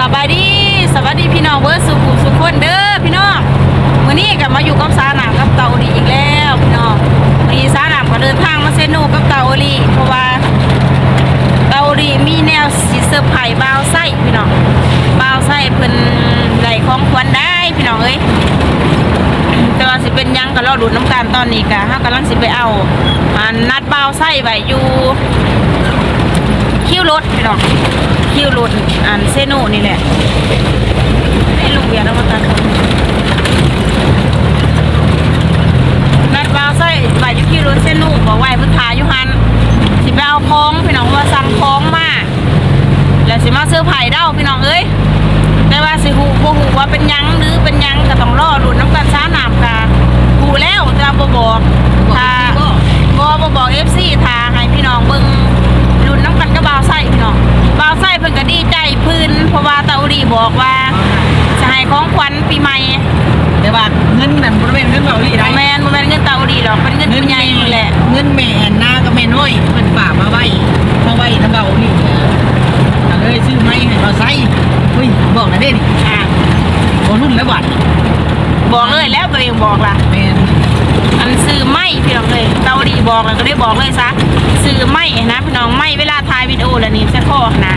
สบายดีสวัสดีพี่น้องเบอร์สุขุมสุขคนเด้อพี่น้องวันนี้กลับมาอยู่กับสาหนามกับเตาดีอีกแล้วพี่น้องวันนี้สาหนามก็เดินทางมาเซโนกับเตาดีเพราะว่าเตาดีมีแนวสีเซอร์ไพรส์บาวไส้พี่น้องบาวไส้เพิ่นไหลของควรได้พี่น้องเอ้ยแต่ว่าสิเป็นยังก็รอดูน้ำกันตอนนี้กะเฮากำลังสิไปเอาอ่านัดบาวไส้ไว้อยู่คิวรถพี่น้อง คิวรถอันเซโนนี่แหละไอ้ลุงเบียร์ต้องมาตัดนัดวาวใส่ใบอยู่คิวรถเซโนบอกไว้พื้นทาอยู่หันสิไปเอาคล้องพี่น้องว่าสั่งคล้องมาแล้วสิมาเสื้อไผ่เด้าพี่น้องเอ้ยแต่ว่าสิหูบ่หูว่าเป็นยังหรือเป็นยังก็ต้องรอหลุดน้ำกันช้าหนามกาหูแล้วแต่ว่บ่บอกบ่บ่บอก FC ทาให้พี่น้องเบิ่ง รุ่นน้ำกันก็บ่าวไส้พี่น้องบ่าวไส้เพิ่นก็ดีใจพื้นเพราะว่าตาอุดีบอกว่าจะให้ของขวัญปีใหม่แต่ว่าเงินนั่นบริเวณเงินเบาหลีได้แม่นบ่แม่นเงินตาอุดีหรอกเป็นเงินผู้ใหญ่นี่แหละเงินแม่หน้าก็แม่น้อยเพิ่นฝากมาไว้มาไว้น้ำเบาหลีก็เลยซื้อไม้ให้เขาใส่เฮ้ยบอกนะเด้นี่อะโอ้รุ่นแล้วบัดบอกเลยแล้วตัวเองบอกล่ะแม่น อันซื้อไม่พี่น้องเลยตาอุดีบอกแล้วก็ได้บอกเลยซะซื้อไม่นะพี่น้องไม่เวลาถ่ายวิดีโอแล้วนี่จะข้อนะ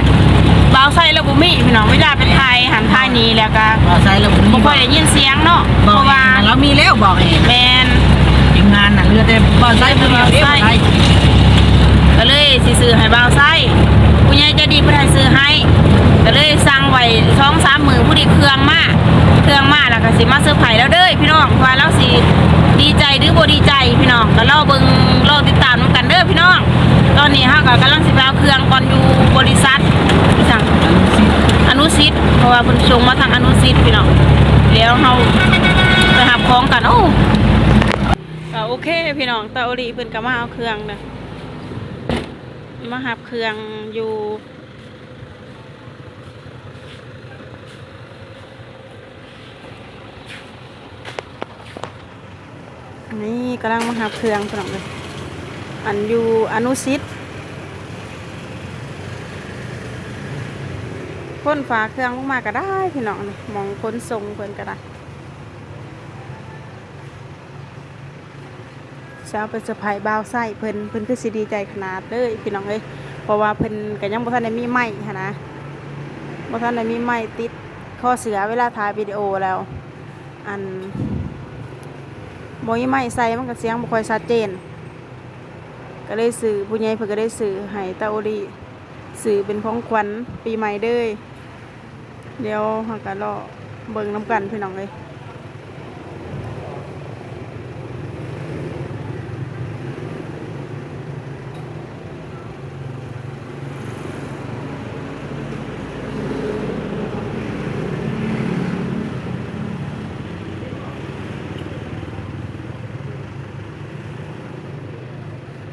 บ่าวไส้แล้วบ่มีพี่น้องเวลาเป็นถ่ายหันถ่ายนี้แล้วก็บอกใส่แล้วบ่ค่อยได้ยินเสียงเนาะเพบอกราะว่าเรามีแล้วบอกเองแม่นทีมงานน่ะเรือแต่บ่ใส่เพิ่นเอาเด้บ่ใส่ก็เลยสิซื้อให้บ่าวไส้ผู้ใหญ่ใจะดีเพื่อให้ซื้อให้ก็เลยสั่ง ไว้ช่องสามมือผู้ดีเครื่องมาเครื่องมาแล้วก็สิมาเซอร์ไพรส์แล้วเด้อพี่น้องว่าเราสิดีใจหรือบ่ดีใจพี่น้องก็รอเบิ่งรอติดตามกันเด้อพี่น้อง ตอนนี้เฮาก็กำลังสิไปเอาเครื่องก่อนอยู่บริษัทพี่สั่งอนุสิทธิ์เพราะว่าเพิ่นส่งมาทางอนุสิทธิ์พี่น้องแล้วเฮาไปหับของกันโอ้ก็โอเคพี่น้องตาโอรีเพิ่นก็มาเอาเครื่องเด้อมาหับเครื่องอยู่ นี่กำลังมาหับเครื่องพี่น้องเลยอันอยู่อนุสิทธิ์พ่นฝาเครื่องลงมาก็ได้พี่น้องนี่มองคนทรงเพิ่นก็ได้เช้าไปสะพายบ่าวไส้เพิ่นเพิ่นคือสิดีใจขนาดเลยพี่น้องเอ้ยเพราะว่าเพิ่นก็ยังบ่ทันได้มีไม้หั้นนะบ่ทันได้มีไม้ติดข้อเสือเวลาถ่ายวิดีโอแล้ว อัน บอยไม้ใส่มันก็เสียงบ่ค่อยชัดเจน ก็เลยสื่อผู้ใหญ่เพิ่นก็ได้สื่อให้ตาโอดีสื่อเป็นของขวัญปีใหม่เด้ยเดี๋ยวหาก็รอเบิ่งน้ำกันพี่น้องเลย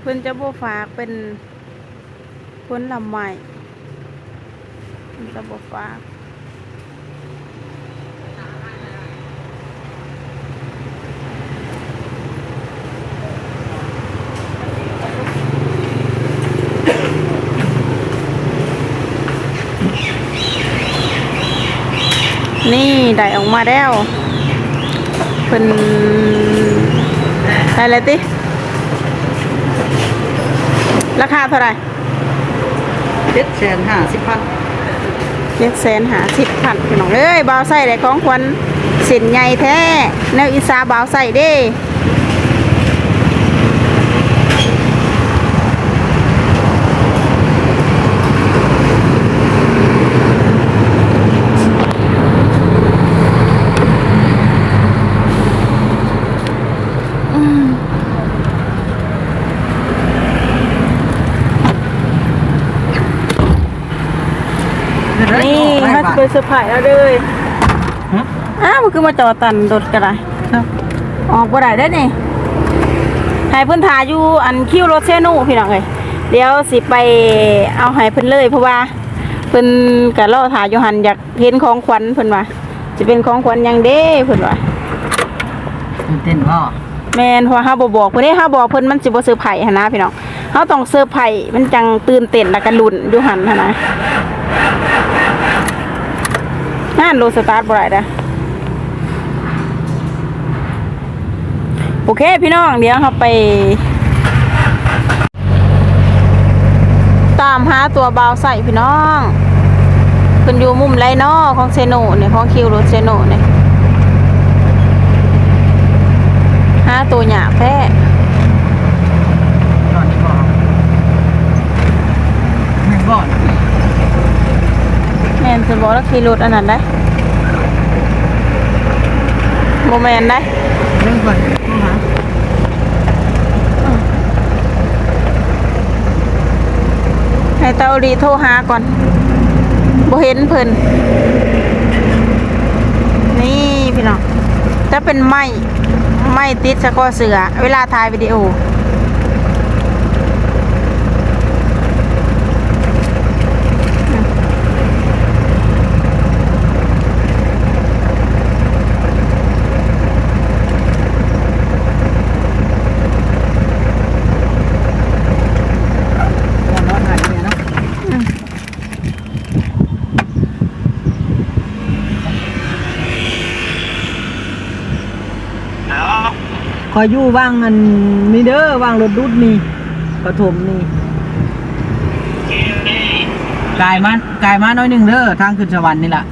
เพิ่นจะบ่ฝากเป็นผลลำใหม่เพิ่นจะบ่ฝากนี่ได้ออกมาแล้วเพิ่นได้แล้วติ ราคาเท่าไหร่เจ็ดแสนห้าสิบพันเจ็ดแสนหาสิบพันพี่น้องเอ้ยบ่าวใส่ได้ของขวัญสินใหญ่แท้แนวอีสาบ่าวใส่เด้ นี่ถ้าจะไปเซอร์ไพรส์แล้วเลยอ้าวมันคือมาจอดตันรถกันไรออกบ่ได้ได้อนี่ให้เพิ่นถ่ายอยู่อันคิวรถเซนูพี่น้องเอ้ยเดี๋ยวสิไปเอาให้เพิ่นเลย เพราะว่าเพิ่นก็รอถ่ายอยู่หันอยากเห็นของขวัญเพิ่นว่าจะเป็นของขวัญหยังเด้เพิ่นว่าตื่นเต้นพ่อแม่นเพราะว่าเฮาบ่บอกเพิ่นเด้เฮาบอกเพิ่นมันสิบ่เซอร์ไพรส์หันนะพี่น้องเฮาต้องเซอร์ไพรส์มันจังตื่นเต้นแล้วก็ลุ้นอยู่หันหันนะ งานโลสตาร์ทบ่ได้เด้อโอเคพี่น้องเดี๋ยวเราไป ตามหาตัวบาวใส่พี่น้องเพิ่นอยู่มุมไรนอของเซโนเนี่ยของคิวรถเซโนเนี่ยหาตัวหยาแพ้ ก่อนนี่ก่อนแม่งก่อน แม นจะบอกแล้วขี่รถอันนั้นได้โมแมนได้เรื่องก่อนต้องหาให้เตาดีโทรหาก่อนบ่เห็นเพิ่นนี่พี่น้องจะเป็นไม้ไม้ติดสะกอเสือ เวลาถ่ายวิดีโอ ก่อนนอนหาเนี่ยเนาะ คอยอยู่ว่างอันนี่เด้อว่างรถดุดนี่ปฐมนี่กายมากายมาน้อยหนึ่งเด้อทางขึ้นสวรรค์นี่แหละ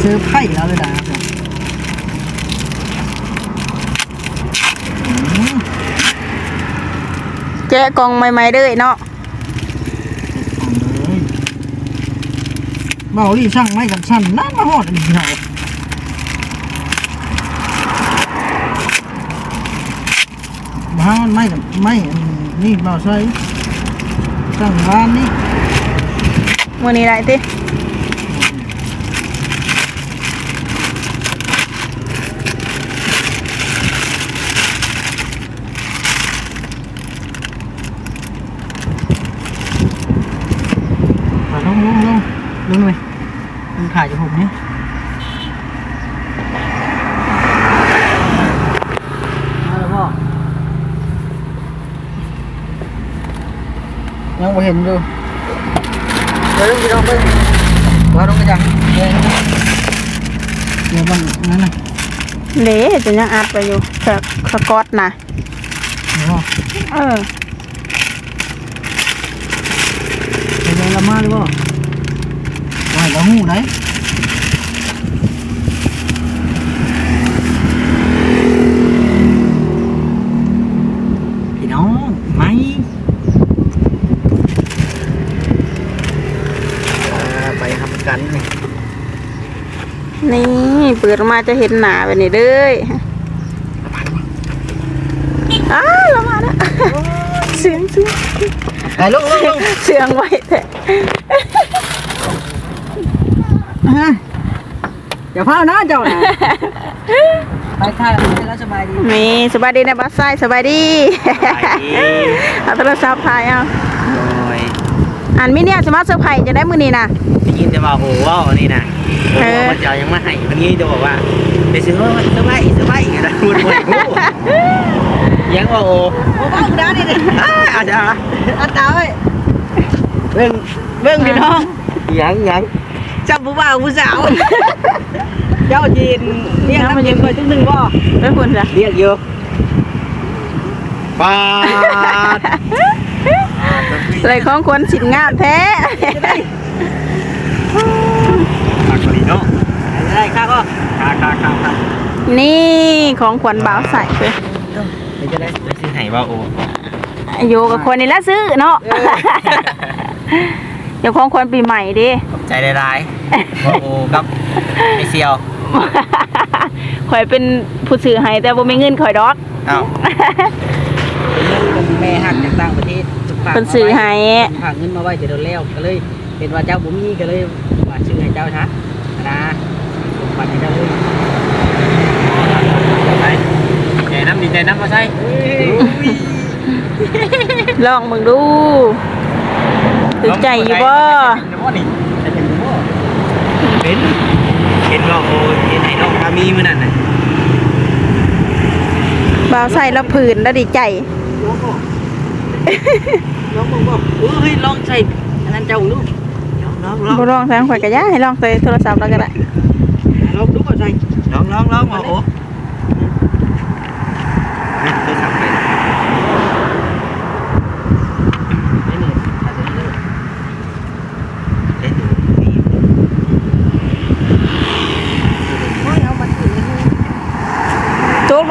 ซื้อไพ่แล้วเลยนะครับแกะกล่องใหม่ๆเด้อเนาะ เบาดิช่างไม่กันชั้นน่ามาหอดอันนี้เหรอบ้านไม่กับไม่อันนี่เบาใช่ช่างบ้านนี่มื้อนี้ได้ติมาลงลงลงลงเลยมัน ถ่ายจากผมนี่มาแล้วพ่อยังไม่เห็นอยู่เดี๋ยวลงไปลองไปว่าลงกันจังเดี๋ยวเดี๋ยวมันนั่นน่ะเด้จะยังอัดไปอยู่สะสะกอตนะเดี๋ยวพ่อเออไปเดินละมาหรือเปล่าไหวแล้วหูไหนพี่น้องไหมไปทำกันนี่ นี่เปิดออกมาจะเห็นหนาแบบนี้เด้ยอ้าวเรามาแล้วเสียงเสียงไปลงลงลงเสียงไว้แต่อย่าพลาดนะเจ้าน่ะไปถ่ายแล้วสบายดีมีสบายดีนะบัสไซสบายดีเอาโทรศัพท์ถ่ายเอาโอ้ยอันมิเนี่ยสมาร์ทเซอร์ไพรส์จะได้มือนี้นะได้ยินแต่ว่าโอ้ว้าวนี่นะเออมันจะเอายังมาให้วันนี้จะบอกว่าไปซื้อว่าสบายสบายอย่างเงี้ยนะพูดพูดพูดยังว่าโอ้โอ้บ้าคุณด้านี่เลยอ้าอาจจะอาตาเว้ยเบิ่งเบิ่งพี่น้องยังยังจับผู้บ่าวผู้สาวเจ้าจีนเรียกน้ำเย็นเคยจังหนึ่งบ่ไม่คุณจ้ะเรียกอยู่ปาด เลยของคนสินงามแท้ปากกะหรี่เนาะได้ค่ะก็คาคาคาคานี่ของขวัญบ่าวใส่ไปเดี๋ยวจะได้ไปซื้อไห่ว่าโอ้อยู่กับคนนี่ละซื้อเนาะเดี๋ยวของขวัญปีใหม่ดิขอบใจได้ร้ายว่าโอ้กับไอเซียวข่อยเป็นผู้ซื้อให้แต่บ่มีเงินข่อยดอกเอ้า แม่หักจากต่างประเทศฝากเป็นซื้อให้ ฝากเงินมาไว้จะโดนแล้วก็เลยเป็นว่าเจ้าบุมีก็เลยว่าชื่อให้เจ้าซะนะผมปัดให้เจ้าเลยไปดีใจน้ำดีใจน้ำมาใช่ลองมึงดูถึกใจอยู่บ่เป็นเห็นว่าโอ้เห็นไอ้น้องพามีมันนั่นน่ะบ่าวใส่ละผืนแล้วดีใจ ลองบอกลองบอกบอกเฮ้ยลองใส่อันนั้นเจ้าลูกลองลองลองบ่ลองทางข่อยก็ย่าให้ลองใส่โทรศัพท์แล้วก็ได้ลองดูก่อนใส่ลองลองลองโอ้โหโทรศัพท์ไปนี่นี่อาจจะเลิกเล่นดูนี่ไม่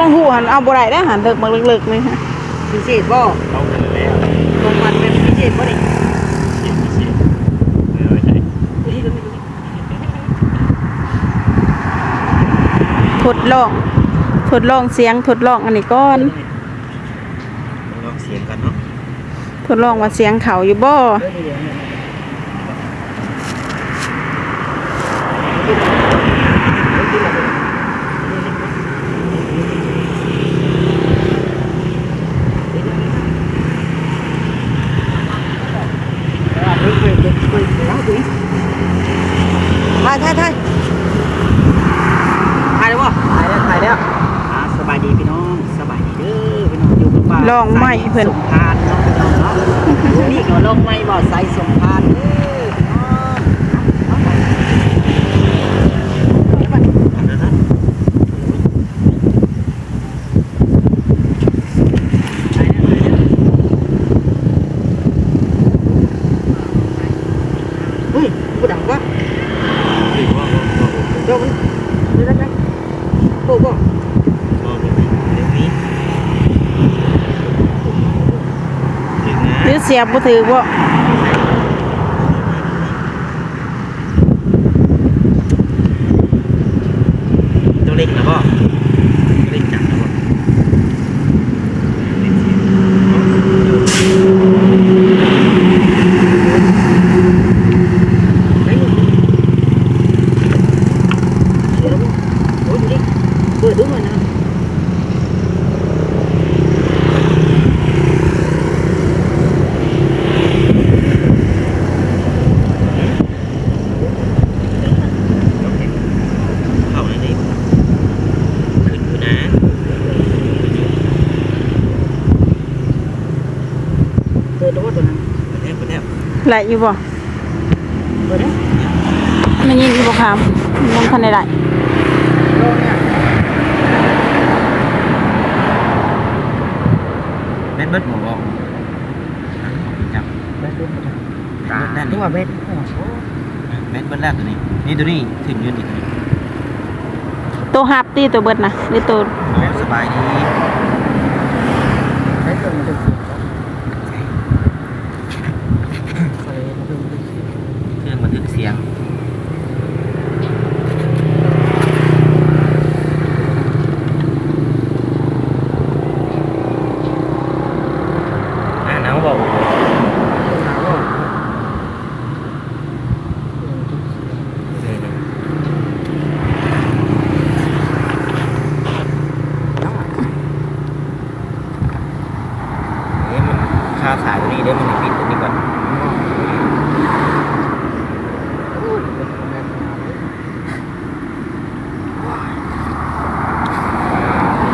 เองหูหันเอาบ่ได้ได้หันเลิกมาเลิกๆนี่ฮะ พิเศษบ่เอากันแล้วตรงมันเป็นพิเศษบ่นี่เออใช่ดูนี่ดูนี่ดูนี่ทดลอง ทดลองเสียงทดลองอันนี้ก่อน ลองเสียงกันเนาะทดลองว่าเสียงเขาอยู่บ่ เดี๋ยวเดี๋ยวเดี๋ยวถ่ายถ่ายถ่ายถ่ายแล้วบ่ถ่ายแล้วถ่ายแล้วอ่าสบายดีพี่น้อง สบายดีเด้อพี่น้องอยู่กับบ้านลองไหมเพิ่น สมพานเนาะพี่น้องเนาะนี่ก็ลองไหมบ่ใส่สมพานเด้อพี่น้องเอาไปเอาไป อันนั้นนะ เฮ้ยกูดังวะ หรือว่าว่าว่า เดี๋ยวมันเดี๋ยวนะโอ้โห ว่าว่าเรื่องนี้ถึงนะ หรือ เสียบบ่ถือบ่ ตัวเล็กนะพ่อตัวเล็กจังนะพ่อเล็กเสียง เฮ้ยเดี๋ยวนะโอ้ยดูดิเปิดดูหน่อยนะ เข้าในนี้ขึ้นอยู่นะ เปิดดูว่าตัวนั้น ไปแล้วไปแล้ว ไหลอยู่บ่เปิดนะไม่ยินอยู่บ่ครับยังทันได้ไหลโลเนี่ยแม่นเบิดหมอบอกจับเปิดดูหน่อยนะตาแน่นนึกว่าเบ็ดแม่นเบิดแล้วตัวนี้ นี่ตัวนี้ถึงยืนอีกตัวฮับตีตัวเบิดนะหรือตัวโอ้สบายดี ใช้ตัวมันดูใส่มาดูดิ เครื่องบันทึกเสียงอ่าน้องบอก ถามว่า เอ๊ะมันคาสายตัวนี้เดี๋ยวมันปิดตัวนี้ก่อน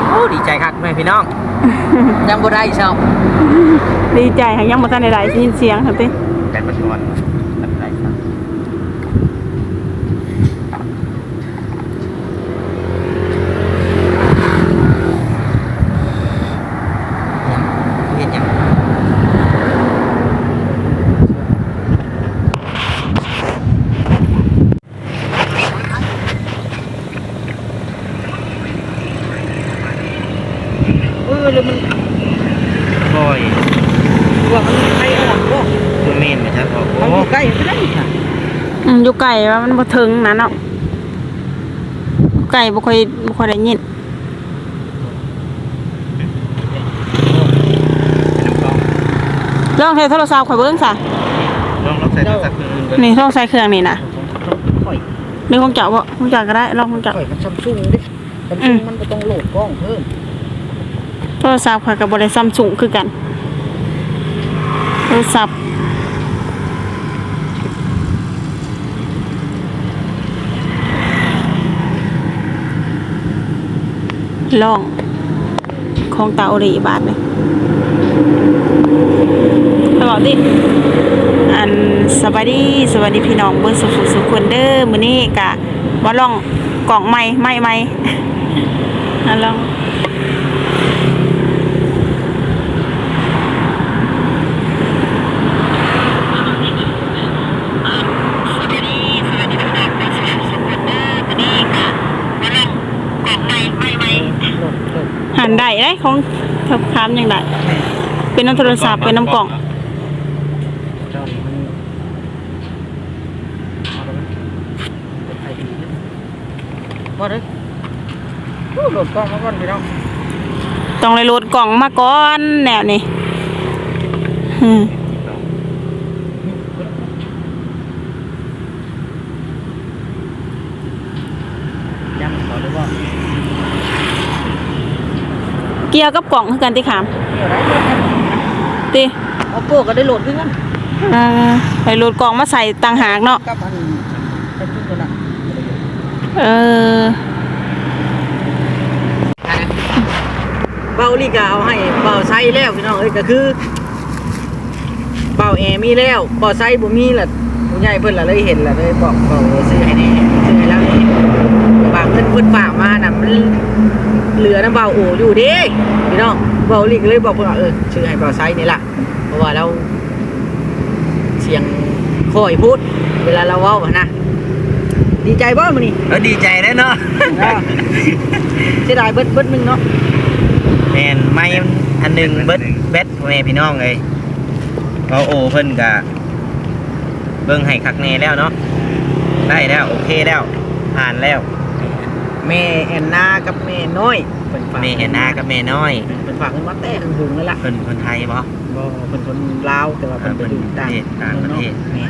โอ้ดีใจครับแม่ พี่น้องยังบ่ได้เช่าดีใจหายังบ่ทันได้ไหลได้ยินเสียงครับติแบตมันก่อนตัดไรครับเห็นยัง เออแล้วมัน คอย ว่ามันใครอ่อนบ่ ตัวเมนไหมครับบอก มัน โอ้ อยู่ใกล้ไม่ได้ค่ะ อืมอยู่ ไกลว่ามันบ่ถึงนะเนาะอยู่ไกลบ่ค่อยบ่ค่อยได้ยินเป็นน้ำกล้องลองใช้โทรศัพท์ข่อยเบิ่งซะลองลองใส่โทรศัพท์เครื่องอื่นก่อนนี่ลองใช้เครื่องนี่นะข่อยหรือของเจ้าบ่ของเจ้าก็ได้ลองของเจ้าข่อยมันซัมซุงดิซัมซุงมันก็ต้องโหลดกล้องเพิ่มโทรศัพท์ข่อยก็บ่ได้ซัมซุงคือกันโทรศัพท์ ลองของเตาโอรีบาทเลยตลอดดิอันสวัสดีสวัสดีพี่น้องเบอร์สุขุสุขคนเด้อมื้อนี้กะมาลองกล่องไม่ไม่ไม่มาลองหันได้ได้ ของทับคามยังได้เป็นน้ำโทรศัพท์เป็นน้ำกล่องบ่เด้อโอ้โหลดกล้องมาก่อนพี่น้องต้องเลยโหลดกล่องมาก่อนแนวนี้อืม ย้ำขอดูว่า เกี่ยวกับกล่องคือกันติขามเดี๋ยวได้เลยครับติเอาโก้ก็ได้โหลดขึ้นกันอ่าไปโหลดกล่องมาใส่ต่างหากเนาะกับอันเป็นชุดตัวนั้นเออเบาลีกาเอาให้เบาไซแล้วพี่น้องเอ้ยก็คือเบาแอร์มีแล้วเบาไซบ่มีล่ะผู้ใหญ่เพิ่นล่ะเลยเห็นล่ะเลยบอกเบาเออซื้อให้แน่ซื้อให้แล้วนี่ บางเงินเพิ่นฝากมาน่ะมันเหลือน้ำเบาโออยู่เด้พี่น้องเบาลีก็เลยบอกเพิ่นว่าเออซื้อให้เบาไซนี่ล่ะ เพราะว่าเราเสียงค่อยพูด เวลาเราเว้าอะนะดีใจบ่มื้อนี้เออดีใจได้เนาะเสียดายเบิดเบิดหนึงเนาะแมนไม่อันหนึ่งเบิดเบ็ดพ่อแม่พี่น้องเลยเราโอเพิ่นกะเบิ่งให้คักแน่แล้วเนาะได้แล้วโอเคแล้วผ่านแล้ว แม่แอนนากับแม่น้อยเป็นฝากแม่เห็นหน้ากับแม่น้อยเป็นฝากเงินมาแต่ถึงถึงแล้วล่ะเพิ่นคนไทยบ่บ่เป็นคนลาวแต่ว่าเป็นไปอยู่ต่างต่างประเทศแม่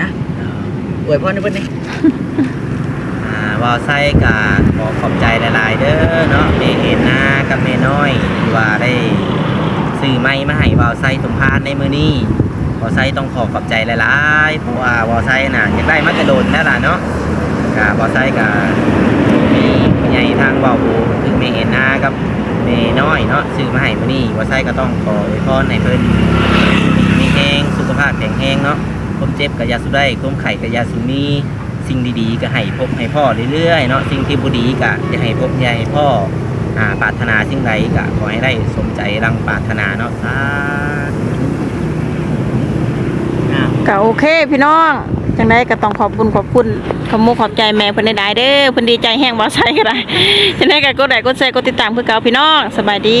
นะอวยพรให้เพิ่นนี่อ่าวอไซกะขอขอบใจหลาย ๆ เด้อเนาะแม่เห็นหน้ากับแม่น้อยที่ว่าได้ซื้อไม้มาให้วอไซสมพานในมื้อนี้วอไซต้องขอขอบใจหลาย ๆ เพราะว่าวอไซน่ะอยากได้มากระโดดแล้วล่ะเนาะกะวอไซกะมีผู้ ใหญ่ทางเบาบูถึงแม่เห็นหน้ากับแม่น้อยเนาะซื้อมาให้มื้อนี้วอไซก็ต้องขออวยพรให้เพิ่นมีแฮงสุขภาพแข็งแรงเนาะคมเจ็บก็อย่าสุได้คมไข้ก็อย่าสุมีสิ่งดีๆก็ให้พบให้พ่อเรื่อยๆเนาะสิ่งที่บุดีก็จะให้พบอย่าให้พ่ออ่าปรารถนาสิ่งใดก็ขอให้ได้สมใจรังปรารถนาเนาะสาธุอ่าก็โอเคพี่น้อง จังไดก็ต้องขอบคุณขอบคุณขอบมุกขอบใจแม่เพิ่นได้เด้อเพิ่นดีใจแห้งบ่ใส่ก็ได้จังไดก็กดไลค์กดแชร์กดติดตามคือเก่าพี่น้องสบายดี